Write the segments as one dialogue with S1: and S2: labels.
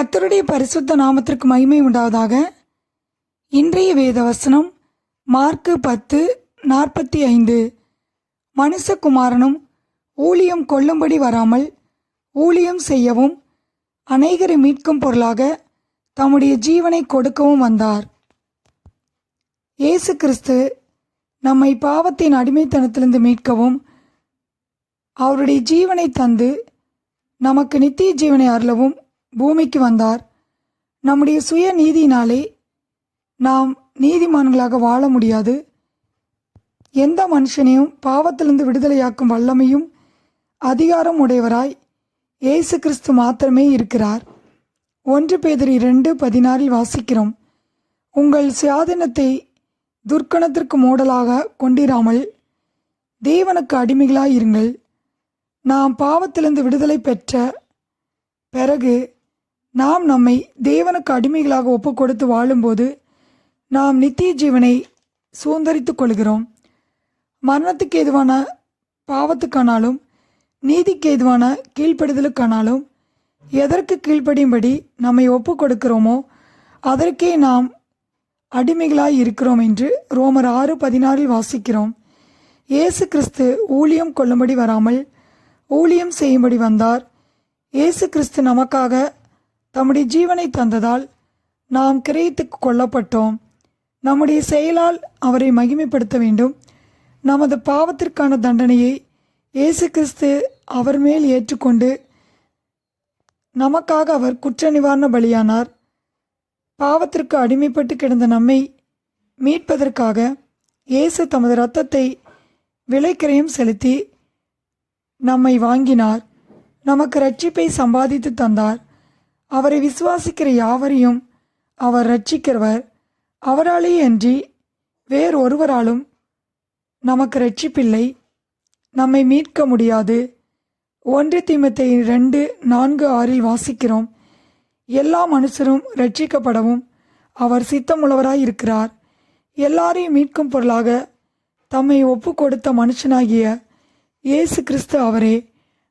S1: கத்தருடைய பரிசுத்த நாமத்திற்கு மகிமை உண்டாவதாக. இன்றைய வேத வசனம் மார்க்கு பத்து நாற்பத்தி ஐந்து. மனுஷகுமாரனும் ஊழியம் கொள்ளும்படி வராமல் ஊழியம் செய்யவும் அநேகரை மீட்கும் பொருளாக தம்முடைய ஜீவனை கொடுக்கவும் வந்தார். இயேசு கிறிஸ்து நம்மை பாவத்தின் அடிமைத்தனத்திலிருந்து மீட்கவும் அவருடைய ஜீவனை தந்து நமக்கு நித்திய ஜீவனை அருளவும் பூமிக்கு வந்தார். நம்முடைய சுய நீதியினாலே நாம் நீதிமான்களாக வாழ முடியாது. எந்த மனுஷனையும் பாவத்திலிருந்து விடுதலையாக்கும் வல்லமையும் அதிகாரம் உடையவராய் இயேசு கிறிஸ்து மாத்திரமே இருக்கிறார். ஒன்று பேதர் இரண்டு பதினாறில் வாசிக்கிறோம். உங்கள் சுயாதீனத்தை துர்க்கணத்திற்கு மூடலாக கொண்டிராமல் தேவனுக்கு அடிமைகளாயிருங்கள். நாம் பாவத்திலிருந்து விடுதலை பெற்ற பிறகு நாம் நம்மை தேவனுக்கு அடிமைகளாக ஒப்பு கொடுத்து வாழும்போது நாம் நித்திய ஜீவனை சுதந்திரித்துக் கொள்கிறோம். மரணத்துக்கு எதுவான பாவத்துக்கானாலும் நீதிக்கு எதுவான கீழ்ப்படுதலுக்கானாலும் எதற்கு கீழ்ப்படியும்படி நம்மை ஒப்பு கொடுக்கிறோமோ அதற்கே நாம் அடிமைகளாய் இருக்கிறோம் என்று ரோமர் ஆறு பதினாறில் வாசிக்கிறோம். இயேசு கிறிஸ்து ஊழியம் கொள்ளும்படி வராமல் ஊழியம் செய்யும்படி வந்தார். இயேசு கிறிஸ்து நமக்காக தம்முடைய ஜீவனை தந்ததால் நாம் கிரயத்துக்கு கொல்லப்பட்டோம் நம்முடைய செயலால் அவரை மகிமைப்படுத்த வேண்டும். நமது பாவத்திற்கான தண்டனையை இயேசு கிறிஸ்து அவர் மேல் ஏற்றுக்கொண்டு நமக்காக அவர் குற்ற நிவாரண பலியானார். பாவத்திற்கு அடிமைப்பட்டு கிடந்த நம்மை மீட்பதற்காக இயேசு தமது இரத்தத்தை விலைக்கிரயம் செலுத்தி நம்மை வாங்கினார். நமக்கு ரட்சிப்பை சம்பாதித்து தந்தார். அவரை விசுவாசிக்கிற யாவரையும் அவர் ரட்சிக்கிறவர் அவராலே அன்றி வேறு ஒருவராலும் நமக்கு ரட்சிப்பில்லை நம்மை மீட்க முடியாது. ஒன்று தீமத்தை ரெண்டு நான்கு ஆறில் வாசிக்கிறோம். எல்லா மனுஷரும் ரட்சிக்கப்படவும் அவர் சித்தமுள்ளவராய் இருக்கிறார் எல்லாரையும் மீட்கும் பொருளாக தம்மை ஒப்பு கொடுத்த மனுஷனாகிய இயேசு கிறிஸ்து அவரே.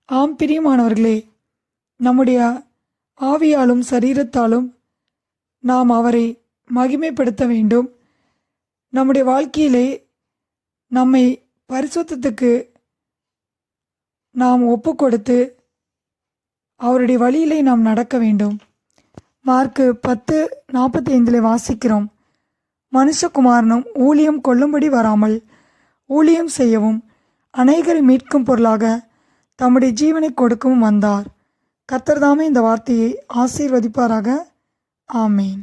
S1: ஆம் பிரியமானவர்களே நம்முடைய ஆவியாலும் சரீரத்தாலும் நாம் அவரை மகிமைப்படுத்த வேண்டும். நம்முடைய வாழ்க்கையிலே நம்மை பரிசுத்தத்துக்கு நாம் ஒப்பு கொடுத்து அவருடைய வழியிலே நாம் நடக்க வேண்டும். மார்க்கு பத்து நாற்பத்தி ஐந்தில் வாசிக்கிறோம். மனுஷகுமாரனும் ஊழியம் கொள்ளும்படி வராமல் ஊழியம் செய்யவும் அநேகரை மீட்கும் பொருளாக தம்முடைய ஜீவனை கொடுக்கவும் வந்தார். கர்த்தர்தாமே இந்த வார்த்தையை ஆசீர்வதிப்பாராக. ஆமேன்.